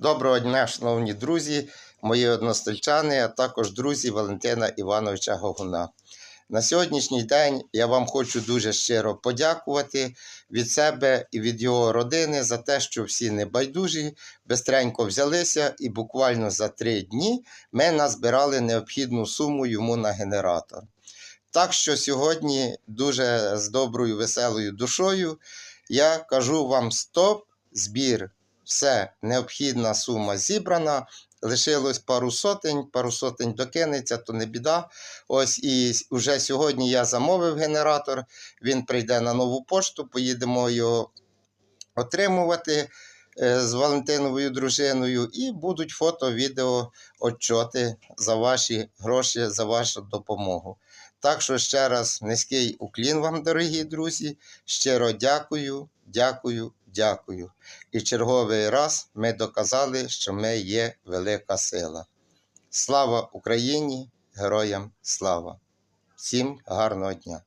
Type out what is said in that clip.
Доброго дня, шановні друзі, мої одностельчани, а також друзі Валентина Івановича Гогуна. На сьогоднішній день я вам хочу дуже щиро подякувати від себе і від його родини за те, що всі небайдужі, бистренько взялися, і буквально за три дні ми назбирали необхідну суму йому на генератор. Так що сьогодні дуже з доброю, веселою душою я кажу вам стоп, збір все, необхідна сума зібрана. Лишилось пару сотень, пару сотень докинеться, то не біда. Ось і вже сьогодні я замовив генератор. Він прийде на нову пошту, поїдемо його отримувати е, з Валентиновою дружиною, і будуть фото, відео, отчоти за ваші гроші, за вашу допомогу. Так що ще раз низький уклін вам, дорогі друзі. Щиро дякую, дякую, дякую. І черговий раз ми доказали, що ми є велика сила. Слава Україні! Героям слава! Всім гарного дня!